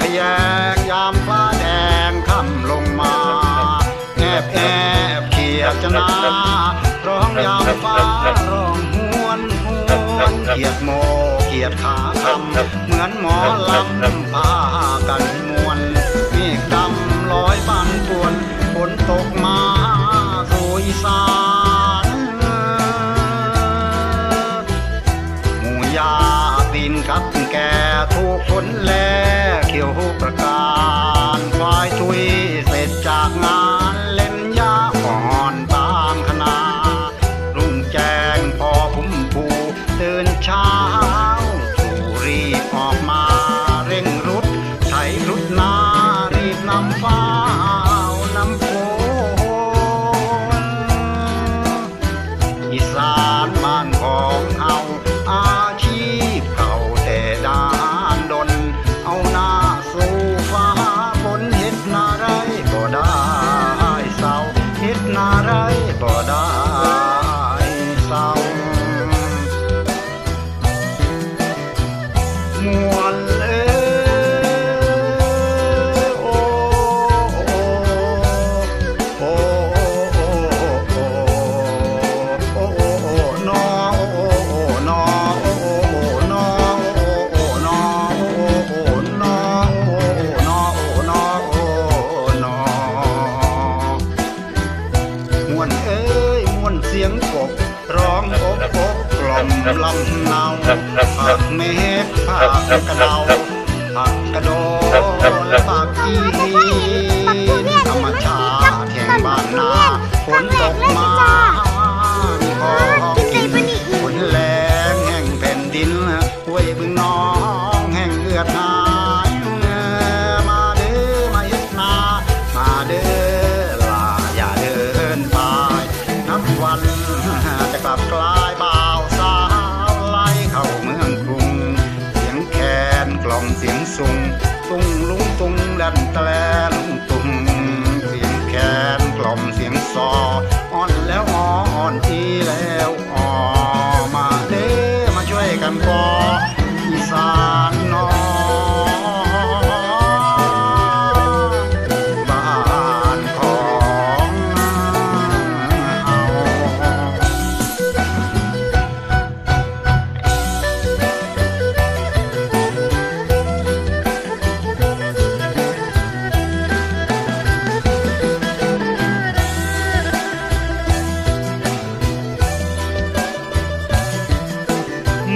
ขยงยามฟ้าแดงค่ำลงมาแอบแอบเขียจนาร้องยามฟ้าร้องหวนหวนเกียดโมเกียดขาคำเหมือนหมอลำพากันมวนเมฆดำลอยปันปวนฝนตกมาสู่อีสานหมูยาตีนกับแก่ถูกฝนแลเขียวประการควายทุยเสร็จจากงานเล่นยาอ่อนตามคณะรุ่งแจ้งพอคุ้มผูตื่นเช้าสู่รีบออกมา เร่งรุดไถรุดนา ลำเนาผักเม็ดผักกระเดาผักกระโดและผักอีธรรมชาติแห่งบ้านนาฝนตกมา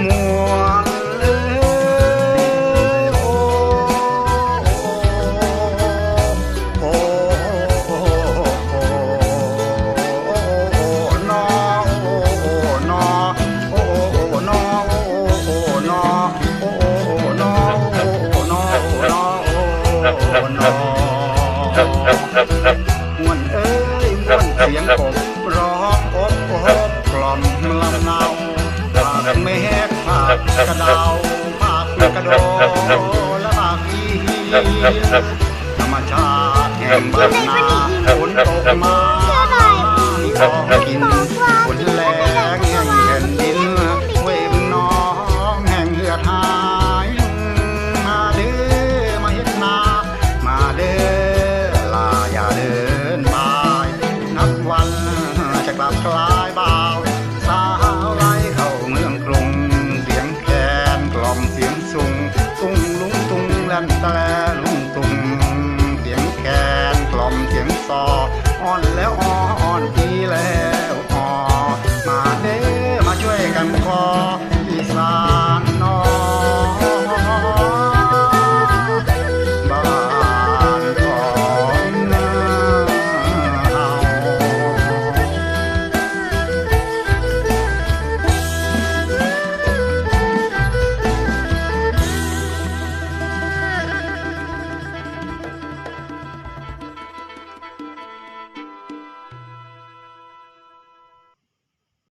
มวนเอ้ยโอ้โอ้โอ้โอ้นอโอ้โอ้น แม่แหกปากกระเดาวปากกระโดและปากอีธรรมชาติแห่งบ้านนาฝนตกมาขอกินฝนแรงแห่งแผ่นดินเวมน้องแห่งเลือดหายมาเด้อมาเห็นนามาเด้อลาอย่าเดินไปนับวันจะกลับกลา